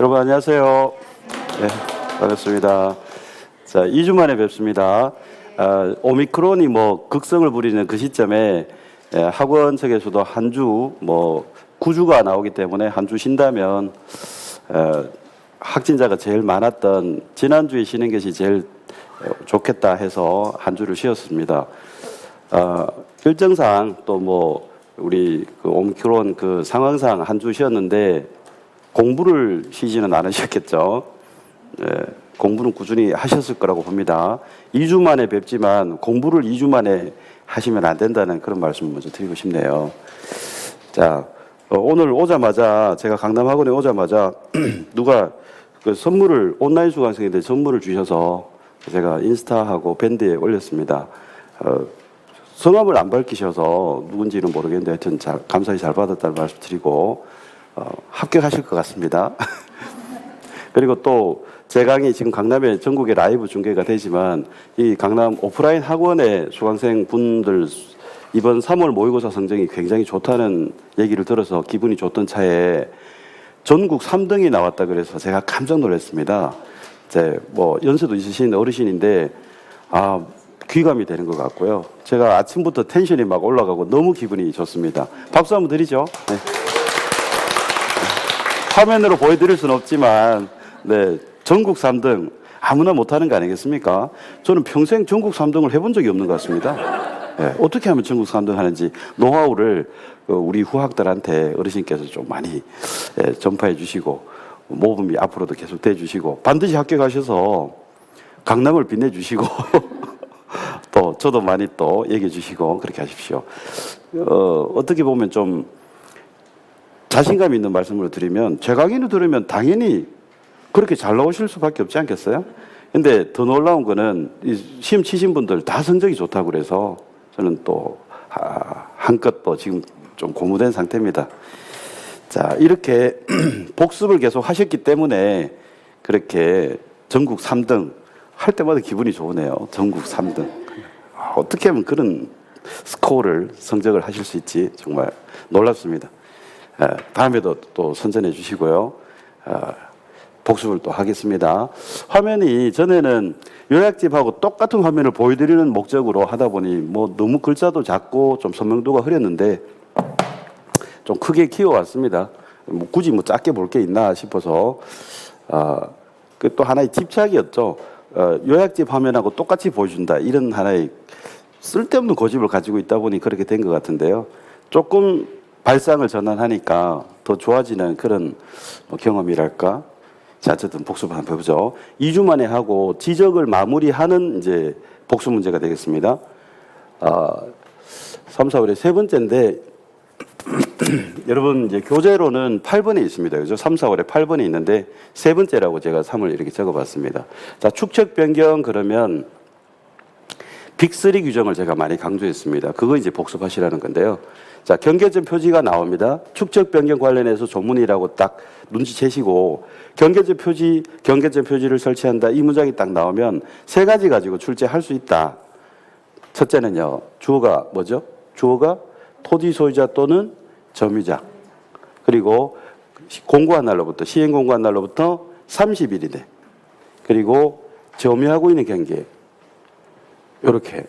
여러분 안녕하세요. 네, 반갑습니다. 자, 2주 만에 뵙습니다. 아, 오미크론이 뭐 극성을 부리는 그 시점에 예, 학원 측에서도 한 주뭐 구주가 나오기 때문에 한 주 쉰다면 어, 확진자가 제일 많았던 지난주에 쉬는 것이 제일 어, 좋겠다 해서 한 주를 쉬었습니다. 어, 일정상 또 뭐 우리 그 오미크론 그 상황상 한 주 쉬었는데 공부를 쉬지는 않으셨겠죠. 예, 공부는 꾸준히 하셨을 거라고 봅니다. 2주 만에 뵙지만 공부를 2주 만에 하시면 안 된다는 그런 말씀을 먼저 드리고 싶네요. 자, 어, 오늘 오자마자 제가 강남학원에 오자마자 누가 그 선물을 온라인 수강생인데 선물을 주셔서 제가 인스타하고 밴드에 올렸습니다. 어, 성함을 안 밝히셔서 누군지는 모르겠는데 하여튼 잘, 감사히 잘 받았다는 말씀 드리고 어, 합격하실 것 같습니다. 그리고 또 제 강의 지금 강남에 전국에 라이브 중계가 되지만 이 강남 오프라인 학원의 수강생 분들 이번 3월 모의고사 성적이 굉장히 좋다는 얘기를 들어서 기분이 좋던 차에 전국 3등이 나왔다 그래서 제가 깜짝 놀랐습니다. 이제 뭐 연세도 있으신 어르신인데 아 귀감이 되는 것 같고요. 제가 아침부터 텐션이 막 올라가고 너무 기분이 좋습니다. 박수 한번 드리죠. 네. 화면으로 보여드릴 수는 없지만 네 전국 3등 아무나 못하는 거 아니겠습니까? 저는 평생 전국 3등을 해본 적이 없는 것 같습니다. 예, 어떻게 하면 전국 3등 하는지 노하우를 어, 우리 후학들한테 어르신께서 좀 많이 예, 전파해 주시고 모범이 앞으로도 계속 돼 주시고 반드시 합격하셔서 강남을 빛내 주시고 또 저도 많이 또 얘기해 주시고 그렇게 하십시오. 어, 어떻게 보면 좀 자신감 있는 말씀을 드리면 제 강의를 들으면 당연히 그렇게 잘 나오실 수밖에 없지 않겠어요? 근데 더 놀라운 거는 이 시험 치신 분들 다 성적이 좋다고 그래서 저는 또 아, 한껏 또 지금 좀 고무된 상태입니다. 자, 이렇게 복습을 계속 하셨기 때문에 그렇게 전국 3등 할 때마다 기분이 좋으네요. 전국 3등. 아, 어떻게 하면 그런 스코어를 성적을 하실 수 있지 정말 놀랍습니다. 에, 다음에도 또 선전해 주시고요. 어, 복습을 또 하겠습니다. 화면이 전에는 요약집하고 똑같은 화면을 보여드리는 목적으로 하다 보니 뭐 너무 글자도 작고 좀 선명도가 흐렸는데 좀 크게 키워왔습니다. 뭐 굳이 뭐 작게 볼 게 있나 싶어서 아, 그또 하나의 집착이었죠. 어, 요약집 화면하고 똑같이 보여준다 이런 하나의 쓸데없는 고집을 가지고 있다 보니 그렇게 된 것 같은데요. 조금 발상을 전환하니까 더 좋아지는 그런 뭐 경험이랄까. 자, 어쨌든 복습 한번 해보죠. 2주 만에 하고 지적을 마무리하는 이제 복수 문제가 되겠습니다. 아, 3, 4월에 세 번째인데 여러분 이제 교재로는 8번에 있습니다. 그죠? 3, 4월에 8번에 있는데 세 번째라고 제가 3을 이렇게 적어봤습니다. 자, 축척 변경 그러면 빅3 규정을 제가 많이 강조했습니다. 그거 이제 복습하시라는 건데요. 자, 경계점 표지가 나옵니다. 축적 변경 관련해서 조문이라고 딱 눈치채시고 경계점 표지, 경계점 표지를 설치한다. 이 문장이 딱 나오면 세 가지 가지고 출제할 수 있다. 첫째는요. 주어가 뭐죠? 주어가 토지 소유자 또는 점유자. 그리고 공고한 날로부터 시행 공고한 날로부터 30일이 돼. 그리고 점유하고 있는 경계. 요렇게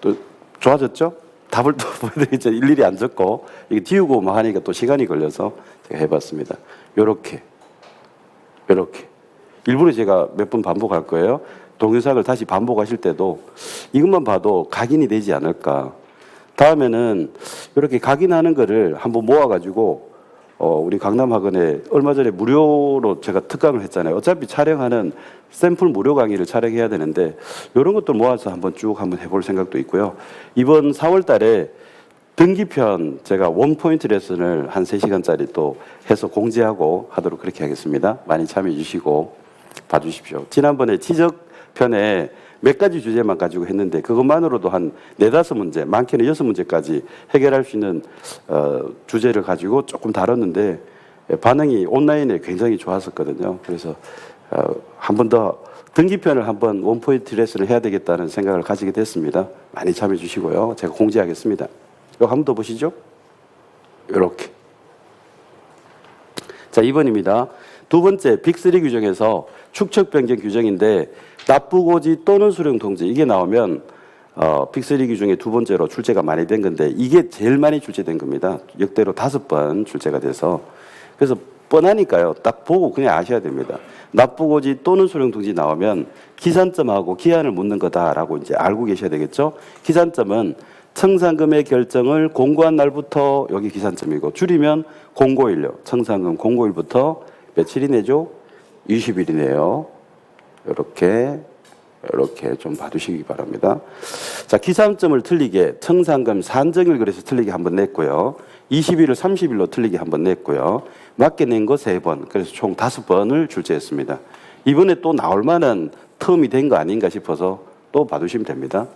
또 좋아졌죠? 답을 또 보여드리죠. 일일이 안 적고 이게 띄우고 막 하니까 또 시간이 걸려서 제가 해봤습니다. 요렇게 요렇게 일부러 제가 몇 번 반복할 거예요. 동영상을 다시 반복하실 때도 이것만 봐도 각인이 되지 않을까. 다음에는 이렇게 각인하는 거를 한번 모아가지고 어, 우리 강남학원에 얼마 전에 무료로 제가 특강을 했잖아요. 어차피 촬영하는 샘플 무료 강의를 촬영해야 되는데 이런 것들 모아서 한번 쭉 한번 해볼 생각도 있고요. 이번 4월 달에 등기편 제가 원 포인트 레슨을 한 3시간짜리 또 해서 공지하고 하도록 그렇게 하겠습니다. 많이 참여해 주시고 봐주십시오. 지난번에 지적 편에 몇 가지 주제만 가지고 했는데 그것만으로도 한 네다섯 문제, 많게는 여섯 문제까지 해결할 수 있는 어, 주제를 가지고 조금 다뤘는데 예, 반응이 온라인에 굉장히 좋았었거든요. 그래서 어, 한번 더 등기편을 한번 원포인트 레슨을 해야 되겠다는 생각을 가지게 됐습니다. 많이 참여해 주시고요. 제가 공지하겠습니다. 이거 한 번 더 보시죠. 이렇게. 자, 2번입니다. 두 번째 빅3 규정에서 축척 변경 규정인데 납부고지 또는 수령 통지 이게 나오면 어, 빅3 규정의 두 번째로 출제가 많이 된 건데 이게 제일 많이 출제된 겁니다. 역대로 다섯 번 출제가 돼서 그래서 뻔하니까요. 딱 보고 그냥 아셔야 됩니다. 납부고지 또는 수령 통지 나오면 기산점하고 기한을 묻는 거다라고 이제 알고 계셔야 되겠죠. 기산점은 청산금의 결정을 공고한 날부터 여기 기산점이고 줄이면 공고일요. 청산금 공고일부터 며칠이네죠? 20일이네요. 이렇게 이렇게 좀 봐두시기 바랍니다. 자, 기산점을 틀리게 청산금 산정일 그래서 틀리게 한 번 냈고요. 20일을 30일로 틀리게 한 번 냈고요. 맞게 낸 거 세 번. 그래서 총 다섯 번을 출제했습니다. 이번에 또 나올 만한 텀이 된 거 아닌가 싶어서 또 봐두시면 됩니다.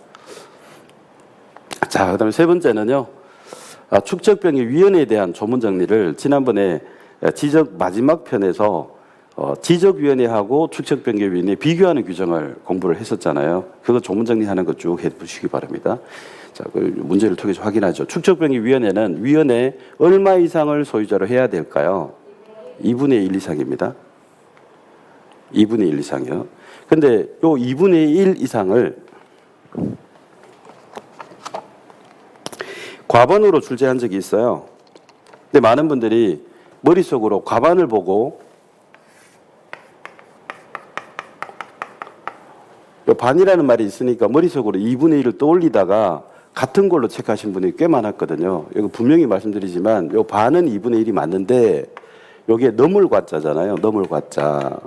자, 그 다음에 세 번째는요. 아, 축적병의 위원회에 대한 조문 정리를 지난번에 지적 마지막 편에서 어, 지적위원회하고 축적변경위원회 비교하는 규정을 공부를 했었잖아요. 그거 조문 정리하는 거쭉 해보시기 바랍니다. 자, 그 문제를 통해서 확인하죠. 축적변경위원회는 위원회 얼마 이상을 소유자로 해야 될까요? 2분의 1 이상입니다. 2분의 1 이상이요. 근데 요 2분의 1 이상을 과반으로 출제한 적이 있어요. 근데 많은 분들이 머릿속으로 과반을 보고 요 반이라는 말이 있으니까 머릿속으로 2분의 1을 떠올리다가 같은 걸로 체크하신 분이 꽤 많았거든요. 이거 분명히 말씀드리지만 요 반은 2분의 1이 맞는데 요게 너물 과자잖아요. 너물 과자.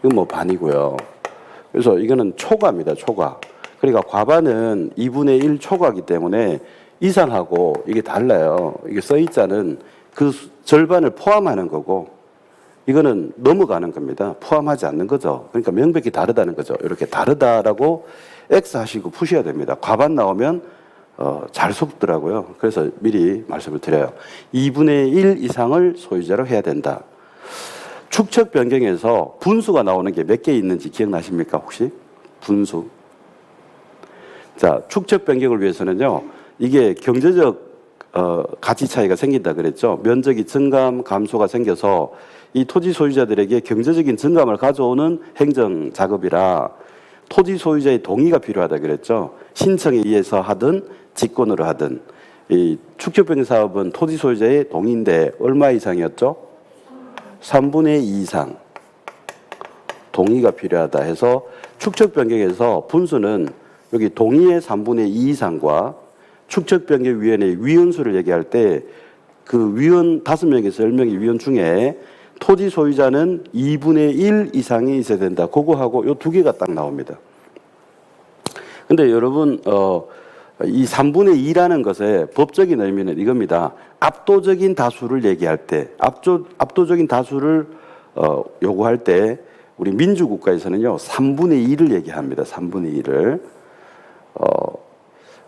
이건 뭐 반이고요. 그래서 이거는 초과입니다. 초과. 그러니까 과반은 2분의 1 초과이기 때문에 이상하고 이게 달라요. 이게 써있자는 그 수- 절반을 포함하는 거고 이거는 넘어가는 겁니다. 포함하지 않는 거죠. 그러니까 명백히 다르다는 거죠. 이렇게 다르다라고 X 하시고 푸셔야 됩니다. 과반 나오면 어, 잘 속더라고요. 그래서 미리 말씀을 드려요. 2분의 1 이상을 소유자로 해야 된다. 축척 변경에서 분수가 나오는 게 몇 개 있는지 기억나십니까? 혹시? 분수. 자, 축척 변경을 위해서는요. 이게 경제적 어, 가치 차이가 생긴다 그랬죠. 면적이 증감, 감소가 생겨서 이 토지 소유자들에게 경제적인 증감을 가져오는 행정 작업이라 토지 소유자의 동의가 필요하다 그랬죠. 신청에 의해서 하든 직권으로 하든 이 축적변경 사업은 토지 소유자의 동의인데 얼마 이상이었죠? 3분의 2 이상 동의가 필요하다 해서 축척 변경에서 분수는 여기 동의의 3분의 2 이상과 축척 변경 위원회 위원수를 얘기할 때 그 위원 다섯 명에서 열 명의 위원 중에 토지 소유자는 2분의 1 이상이 있어야 된다. 그거하고 요 두 개가 딱 나옵니다. 근데 여러분 어, 이 3분의 2라는 것의 법적인 의미는 이겁니다. 압도적인 다수를 얘기할 때, 압도, 압도적인 다수를 어, 요구할 때 우리 민주국가에서는요 3분의 2를 얘기합니다. 3분의 2를 어,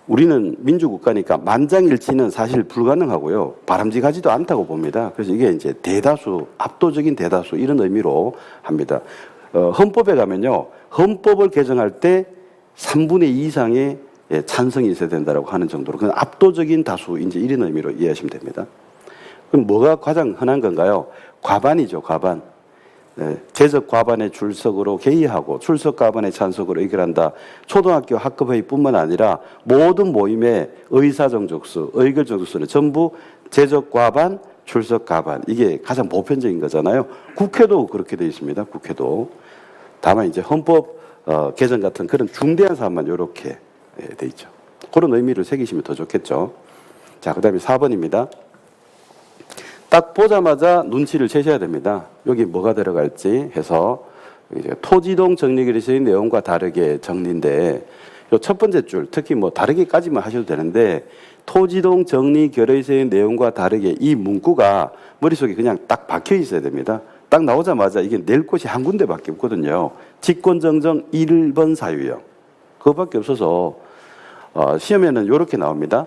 우리는 민주국가니까 만장일치는 사실 불가능하고요. 바람직하지도 않다고 봅니다. 그래서 이게 이제 대다수, 압도적인 대다수 이런 의미로 합니다. 어, 헌법에 가면요. 헌법을 개정할 때 3분의 2 이상의 예, 찬성이 있어야 된다고 하는 정도로 그건 압도적인 다수 이제 이런 의미로 이해하시면 됩니다. 그럼 뭐가 가장 흔한 건가요? 과반이죠, 과반. 네, 재적 과반의 출석으로 개의하고 출석 과반의 찬석으로 의결한다. 초등학교 학급회의뿐만 아니라 모든 모임의 의사 정족수, 의결 정족수는 전부 재적 과반, 출석 과반 이게 가장 보편적인 거잖아요. 국회도 그렇게 되어 있습니다. 국회도 다만 이제 헌법 어, 개정 같은 그런 중대한 사안만 이렇게 예, 돼 있죠. 그런 의미를 새기시면 더 좋겠죠. 자, 그다음에 4번입니다. 딱 보자마자 눈치를 채셔야 됩니다. 여기 뭐가 들어갈지 해서 토지동 정리결의서의 내용과 다르게 정리인데 요첫 번째 줄 특히 뭐 다르게까지만 하셔도 되는데 토지동 정리 결의서의 내용과 다르게 이 문구가 머릿속에 그냥 딱 박혀 있어야 됩니다. 딱 나오자마자 이게 낼 곳이 한 군데밖에 없거든요. 직권정정 1번 사유요. 그거밖에 없어서 어, 시험에는 이렇게 나옵니다.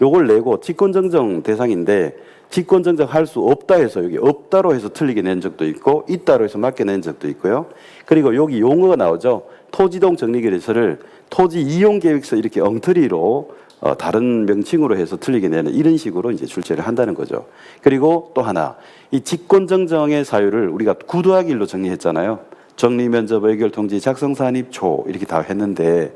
요걸 내고 직권정정 대상인데 직권정정 할 수 없다 해서 여기 없다로 해서 틀리게 낸 적도 있고 있다로 해서 맞게 낸 적도 있고요. 그리고 여기 용어가 나오죠. 토지동 정리결의서를 토지 이용 계획서 이렇게 엉터리로 어, 다른 명칭으로 해서 틀리게 내는 이런 식으로 이제 출제를 한다는 거죠. 그리고 또 하나 이 직권정정의 사유를 우리가 구두하기로 정리했잖아요. 정리 면접 의결 통지 작성 산입 초 이렇게 다 했는데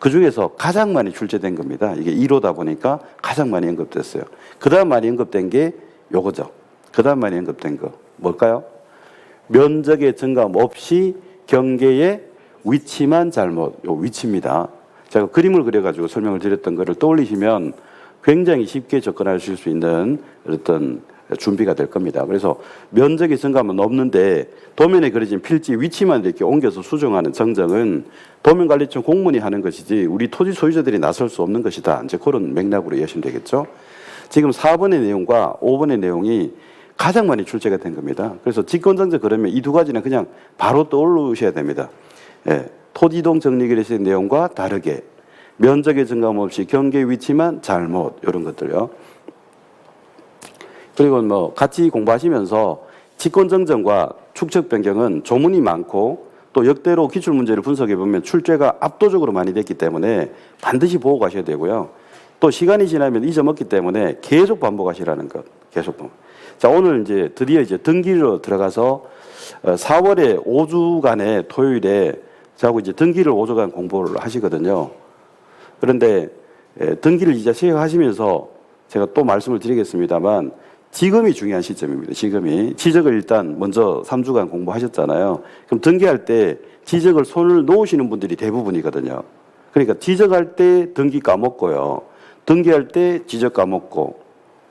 그 중에서 가장 많이 출제된 겁니다. 이게 1호다 보니까 가장 많이 언급됐어요. 그 다음 많이 언급된 게 요거죠. 그 다음 많이 언급된 거 뭘까요? 면적의 증감 없이 경계의 위치만 잘못, 요 위치입니다. 제가 그림을 그려가지고 설명을 드렸던 거를 떠올리시면 굉장히 쉽게 접근하실 수 있는 어떤 준비가 될 겁니다. 그래서 면적의 증감은 없는데 도면에 그려진 필지 위치만 이렇게 옮겨서 수정하는 정정은 도면관리청 공무원이 하는 것이지 우리 토지 소유자들이 나설 수 없는 것이다. 이제 그런 맥락으로 이해하시면 되겠죠. 지금 4번의 내용과 5번의 내용이 가장 많이 출제가 된 겁니다. 그래서 직권정지 그러면 이 두 가지는 그냥 바로 떠올리셔야 됩니다. 예, 토지동 정리결의서의 내용과 다르게 면적의 증감 없이 경계 위치만 잘못 이런 것들요. 그리고 뭐 같이 공부하시면서 직권정정과 축척 변경은 조문이 많고 또 역대로 기출 문제를 분석해 보면 출제가 압도적으로 많이 됐기 때문에 반드시 보고 가셔야 되고요. 또 시간이 지나면 잊어먹기 때문에 계속 반복하시라는 것. 계속 반복. 자, 오늘 이제 드디어 이제 등기로 들어가서 어, 4월에 5주간의 토요일에 저하고 이제 등기를 5주간 공부를 하시거든요. 그런데 에, 등기를 이제 시작하시면서 제가 또 말씀을 드리겠습니다만 지금이 중요한 시점입니다. 지금이 지적을 일단 먼저 3주간 공부하셨잖아요. 그럼 등기할 때 지적을 손을 놓으시는 분들이 대부분이거든요. 그러니까 지적할 때 등기 까먹고요. 등기할 때 지적 까먹고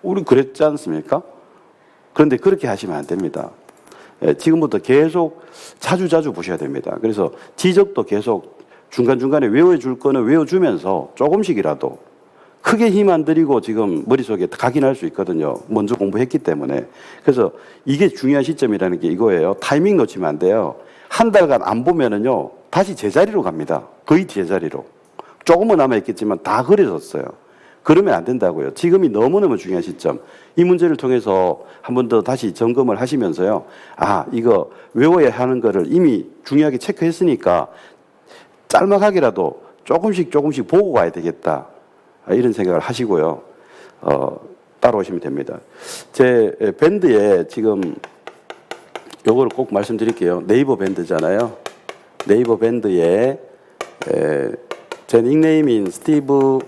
우리 그랬지 않습니까? 그런데 그렇게 하시면 안 됩니다. 예, 지금부터 계속 자주자주 보셔야 됩니다. 그래서 지적도 계속 중간중간에 외워줄 거는 외워주면서 조금씩이라도 크게 힘 안 들이고 지금 머릿속에 각인할 수 있거든요. 먼저 공부했기 때문에. 그래서 이게 중요한 시점이라는 게 이거예요. 타이밍 놓치면 안 돼요. 한 달간 안 보면은요, 다시 제자리로 갑니다. 거의 제자리로. 조금은 남아있겠지만 다 그려졌어요. 그러면 안 된다고요. 지금이 너무너무 중요한 시점. 이 문제를 통해서 한 번 더 다시 점검을 하시면서요. 아, 이거 외워야 하는 거를 이미 중요하게 체크했으니까 짤막하게라도 조금씩 조금씩 보고 가야 되겠다. 아, 이런 생각을 하시고요. 어, 따라오시면 됩니다. 제 밴드에 지금 요거를 꼭 말씀드릴게요. 네이버 밴드잖아요. 네이버 밴드에 에, 제 닉네임인 스티브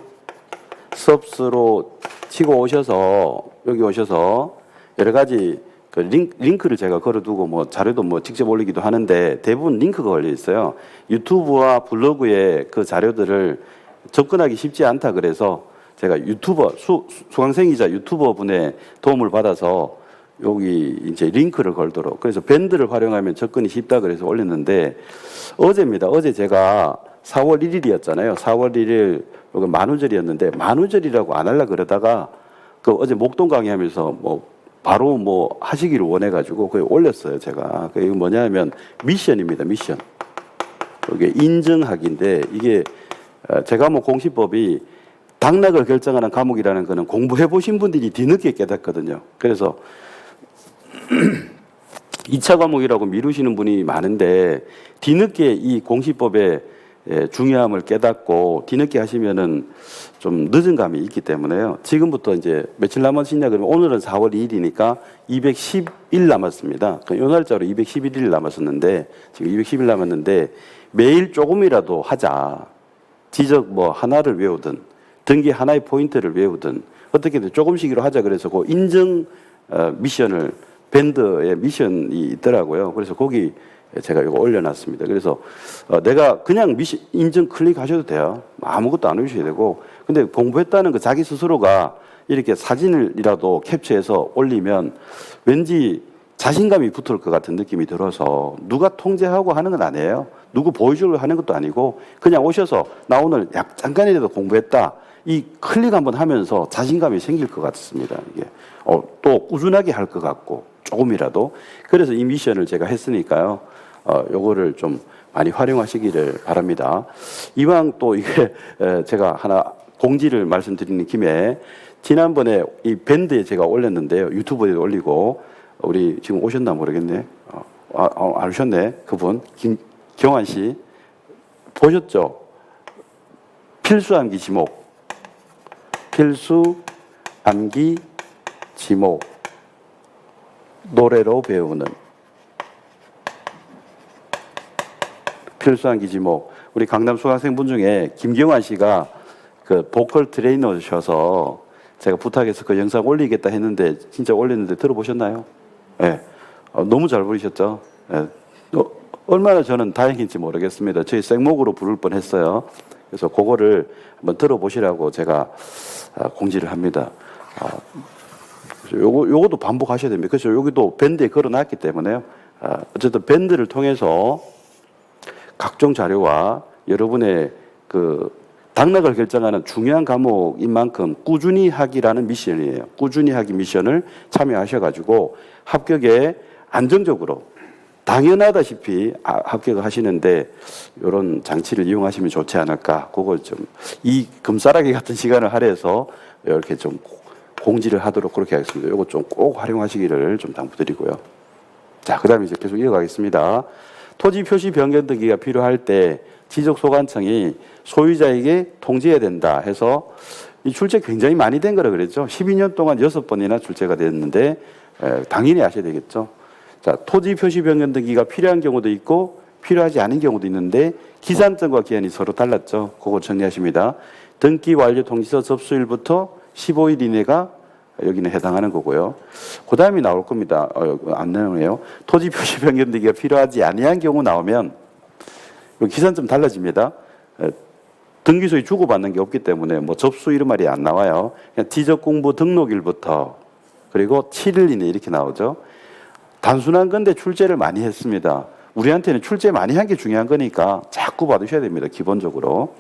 수업스로 치고 오셔서 여기 오셔서 여러 가지 그 링크, 링크 를 제가 걸어두고 뭐 자료도 뭐 직접 올리기도 하는데 대부분 링크가 걸려 있어요. 유튜브와 블로그에 그 자료들을 접근하기 쉽지 않다 그래서 제가 유튜버 수, 수강생이자 유튜버 분의 도움을 받아서 여기 이제 링크를 걸도록 그래서 밴드를 활용하면 접근이 쉽다 그래서 올렸는데 어제입니다. 어제 제가 4월 1일이었잖아요. 4월 1일 여기 만우절이었는데 만우절이라고 안 하려 그러다가 그 어제 목동 강의하면서 뭐 바로 뭐 하시기를 원해가지고 그게 올렸어요 제가. 그 이거 뭐냐면 미션입니다 미션. 이게 인증하기인데 이게 어, 제가 뭐 공시법이 당락을 결정하는 과목이라는 거는 공부해 보신 분들이 뒤늦게 깨닫거든요. 그래서 2차 과목이라고 미루시는 분이 많은데 뒤늦게 이 공시법의 예, 중요함을 깨닫고 뒤늦게 하시면은 좀 늦은 감이 있기 때문에요. 지금부터 이제 며칠 남았으냐 그러면 오늘은 4월 2일이니까 210일 남았습니다. 그요 날짜로 211일 남았었는데 지금 210일 남았는데 매일 조금이라도 하자. 지적 뭐 하나를 외우든 등기 하나의 포인트를 외우든 어떻게든 조금씩이로 하자 그래서 그 인증 어, 미션을 밴드의 미션이 있더라고요. 그래서 거기 제가 이거 올려놨습니다. 그래서 어, 내가 그냥 미션 인증 클릭하셔도 돼요. 아무것도 안 해주셔야 되고 근데 공부했다는 그 자기 스스로가 이렇게 사진을이라도 캡처해서 올리면 왠지 자신감이 붙을 것 같은 느낌이 들어서 누가 통제하고 하는 건 아니에요. 누구 보여주려고 하는 것도 아니고 그냥 오셔서 나 오늘 약 잠깐이라도 공부했다. 이 클릭 한번 하면서 자신감이 생길 것 같습니다. 이게 어, 또 꾸준하게 할 것 같고 조금이라도 그래서 이 미션을 제가 했으니까요. 어, 요거를 좀 많이 활용하시기를 바랍니다. 이왕 또 이게 에, 제가 하나 공지를 말씀드리는 김에 지난번에 이 밴드에 제가 올렸는데요. 유튜브에 올리고 우리 지금 오셨나 모르겠네. 어, 아, 아, 안 오셨네. 그분 김경환 씨 보셨죠? 필수 암기 지목 필수 암기 지목 노래로 배우는 필수 암기 지목 우리 강남 수강생분 중에 김경환 씨가 그 보컬 트레이너셔서 제가 부탁해서 그 영상 올리겠다 했는데 진짜 올렸는데 들어보셨나요? 예. 어, 너무 잘 부르셨죠? 예. 어, 얼마나 저는 다행인지 모르겠습니다. 저희 생목으로 부를 뻔 했어요. 그래서 그거를 한번 들어보시라고 제가 아, 공지를 합니다. 아, 요거, 요것도 반복하셔야 됩니다. 그래서 여기도 밴드에 걸어놨기 때문에요. 아, 어쨌든 밴드를 통해서 각종 자료와 여러분의 그 당락을 결정하는 중요한 과목인 만큼 꾸준히 하기라는 미션이에요. 꾸준히 하기 미션을 참여하셔가지고 합격에 안정적으로 당연하다시피 아, 합격을 하시는데 이런 장치를 이용하시면 좋지 않을까. 그걸 좀 이 금싸라기 같은 시간을 할애해서 이렇게 좀 공지를 하도록 그렇게 하겠습니다. 이거 좀 꼭 활용하시기를 좀 당부드리고요. 자, 그 다음에 이제 계속 이어가겠습니다. 토지 표시 변경 등기가 필요할 때 지적 소관청이 소유자에게 통지해야 된다 해서 이 출제 굉장히 많이 된 거라 그랬죠. 12년 동안 6번이나 출제가 됐는데 에, 당연히 아셔야 되겠죠. 자, 토지 표시 변경 등기가 필요한 경우도 있고 필요하지 않은 경우도 있는데 기산점과 기한이 서로 달랐죠. 그거 정리하십니다. 등기 완료 통지서 접수일부터 15일 이내가 여기는 해당하는 거고요. 그 다음이 나올 겁니다. 어, 안 나오네요. 토지 표시 변경 등기가 필요하지 아니한 경우 나오면 여기 기산점 달라집니다. 에, 등기소에 주고받는 게 없기 때문에 뭐 접수 이름말이 안 나와요. 그냥 지적 공부 등록일부터 그리고 7일 이내 이렇게 나오죠. 단순한 건데 출제를 많이 했습니다. 우리한테는 출제 많이 한 게 중요한 거니까 자꾸 받으셔야 됩니다. 기본적으로.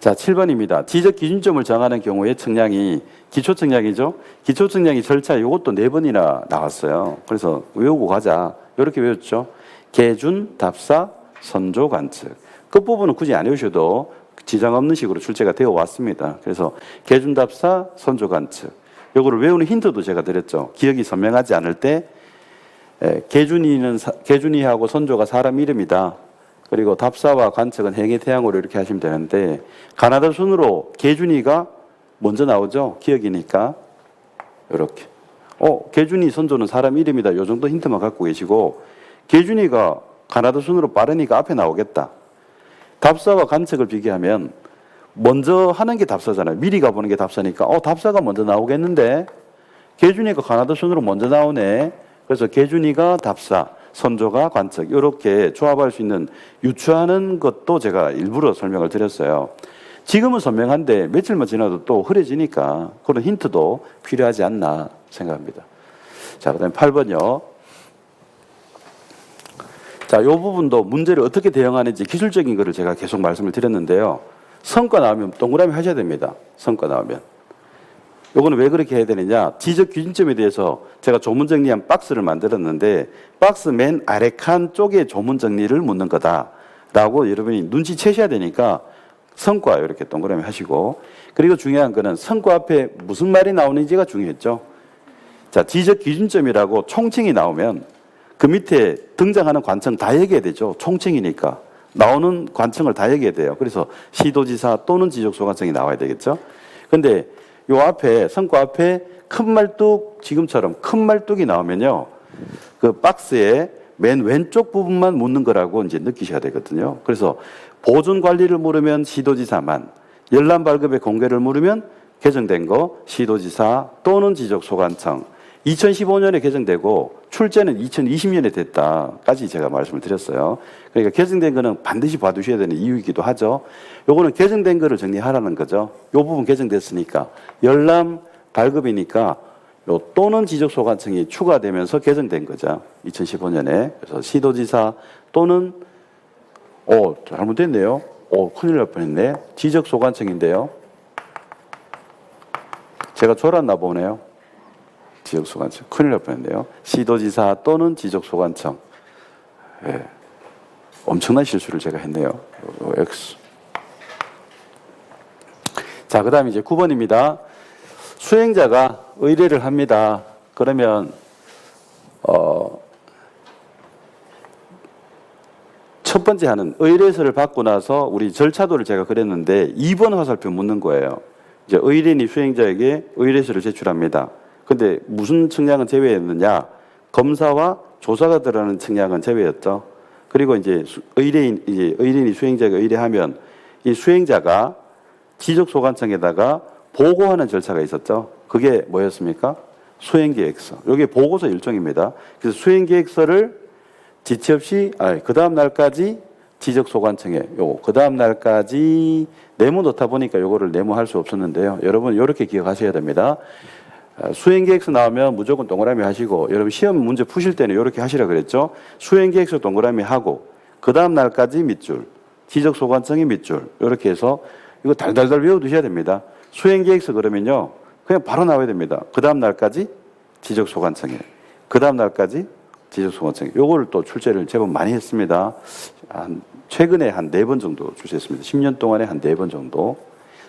자, 7번입니다. 지적 기준점을 정하는 경우에 측량이 기초 측량이죠. 기초 측량이 절차 이것도 네 번이나 나왔어요. 그래서 외우고 가자. 이렇게 외웠죠. 계준, 답사, 선조, 관측. 끝부분은 굳이 안 외우셔도 지장 없는 식으로 출제가 되어 왔습니다. 그래서 계준, 답사, 선조, 관측. 요거를 외우는 힌트도 제가 드렸죠. 기억이 선명하지 않을 때 사- 계준이하고 선조가 사람 이름이다. 그리고 답사와 관측은 행의 태양으로 이렇게 하시면 되는데 가나다 순으로 계준이가 먼저 나오죠. 기억이니까 이렇게. 어, 계준이 선조는 사람 이름이다. 요 정도 힌트만 갖고 계시고 계준이가 가나다 순으로 빠르니까 앞에 나오겠다. 답사와 관측을 비교하면 먼저 하는 게 답사잖아요. 미리 가보는 게 답사니까 어 답사가 먼저 나오겠는데 계준이가 가나다 순으로 먼저 나오네. 그래서 계준이가 답사, 선조가 관측 이렇게 조합할 수 있는 유추하는 것도 제가 일부러 설명을 드렸어요. 지금은 선명한데 며칠만 지나도 또 흐려지니까 그런 힌트도 필요하지 않나 생각합니다. 자, 그 다음에 8번요. 자, 이 부분도 문제를 어떻게 대응하는지 기술적인 거를 제가 계속 말씀을 드렸는데요. 성과 나오면 동그라미 하셔야 됩니다. 성과 나오면. 요거는 왜 그렇게 해야 되느냐? 지적 기준점에 대해서 제가 조문 정리한 박스를 만들었는데 박스 맨 아래 칸 쪽에 조문 정리를 묻는 거다라고 여러분이 눈치채셔야 되니까 성과 이렇게 동그라미 하시고 그리고 중요한 거는 성과 앞에 무슨 말이 나오는지가 중요했죠. 자, 지적 기준점이라고 총칭이 나오면 그 밑에 등장하는 관청 다 얘기해야 되죠. 총칭이니까. 나오는 관청을 다 얘기해야 돼요. 그래서 시도지사 또는 지적소관청이 나와야 되겠죠. 근데 요 앞에, 성과 앞에 큰 말뚝, 지금처럼 큰 말뚝이 나오면요. 그 박스에 맨 왼쪽 부분만 묻는 거라고 이제 느끼셔야 되거든요. 그래서 보존 관리를 물으면 시도지사만, 열람 발급의 공개를 물으면 개정된 거 시도지사 또는 지적소관청. 2015년에 개정되고 출제는 2020년에 됐다까지 제가 말씀을 드렸어요. 그러니까 개정된 거는 반드시 봐두셔야 되는 이유이기도 하죠. 요거는 개정된 거를 정리하라는 거죠. 요 부분 개정됐으니까 열람 발급이니까 요 또는 지적소관청이 추가되면서 개정된 거죠. 2015년에 그래서 시도지사 또는 어 잘못됐네요. 어 큰일 날 뻔했네. 지적소관청인데요. 제가 졸았나 보네요. 지적소관청 큰일 날 뻔했네요. 시도지사 또는 지적소관청. 예. 엄청난 실수를 제가 했네요. 요, 요 X. 자, 그 다음에 이제 9번입니다. 수행자가 의뢰를 합니다. 그러면, 어, 첫 번째 하는 의뢰서를 받고 나서 우리 절차도를 제가 그랬는데 2번 화살표 묻는 거예요. 이제 의뢰인이 수행자에게 의뢰서를 제출합니다. 근데 무슨 측량은 제외했느냐? 검사와 조사가 들어가는 측량은 제외였죠. 그리고 이제 수- 의뢰인 이제 의뢰인이 수행자에게 의뢰하면 이 수행자가 지적 소관청에다가 보고하는 절차가 있었죠. 그게 뭐였습니까? 수행계획서. 이게 보고서 일종입니다. 그래서 수행계획서를 지체 없이 그 다음 날까지 지적 소관청에 요거 그 다음 날까지 내무 넣다 보니까 요거를 내무할 수 없었는데요. 여러분 이렇게 기억하셔야 됩니다. 아, 수행계획서 나오면 무조건 동그라미 하시고 여러분 시험 문제 푸실 때는 이렇게 하시라 그랬죠. 수행계획서 동그라미 하고 그 다음 날까지 밑줄 지적 소관청이 밑줄 이렇게 해서 이거 달달달 외워두셔야 됩니다. 수행계획서 그러면요 그냥 바로 나와야 됩니다. 그 다음 날까지 지적 소관청에 그 다음 날까지 지적 소관청에 요거를 또 출제를 제법 많이 했습니다. 한 최근에 한 네 번 정도 출제했습니다. 10년 동안에 한 네 번 정도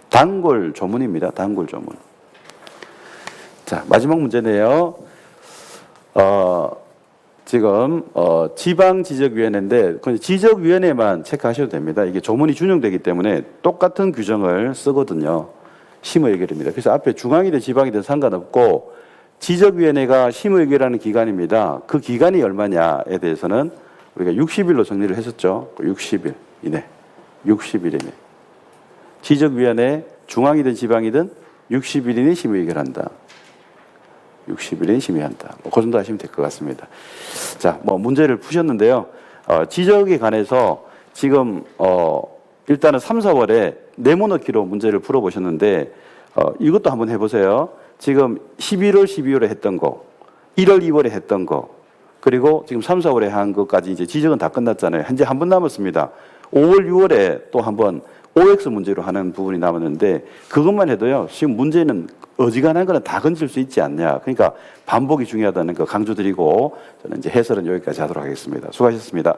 단골 조문입니다. 단골 조문. 자, 마지막 문제네요. 어, 지금 어, 지방지적위원회인데 그 지적위원회만 체크하셔도 됩니다. 이게 조문이 준용되기 때문에 똑같은 규정을 쓰거든요. 심의결입니다. 그래서 앞에 중앙이든 지방이든 상관없고 지적위원회가 심의결하는 기간입니다. 그 기간이 얼마냐에 대해서는 우리가 60일로 정리를 했었죠. 60일 이내, 60일 이내. 지적위원회 중앙이든 지방이든 60일 이내 심의결한다. 60일에 심의한다. 뭐 그 정도 하시면 될 것 같습니다. 자, 뭐 문제를 푸셨는데요. 어, 지적에 관해서 지금 어, 일단은 3, 4월에 네모넣기로 문제를 풀어보셨는데 어, 이것도 한번 해보세요. 지금 11월, 12월에 했던 거, 1월, 2월에 했던 거, 그리고 지금 3, 4월에 한 것까지 이제 지적은 다 끝났잖아요. 현재 한 번 남았습니다. 5월, 6월에 또 한 번 OX 문제로 하는 부분이 남았는데 그것만 해도요. 지금 문제는 어지간한 거는 다 건질 수 있지 않냐. 그러니까 반복이 중요하다는 거 강조드리고 저는 이제 해설은 여기까지 하도록 하겠습니다. 수고하셨습니다.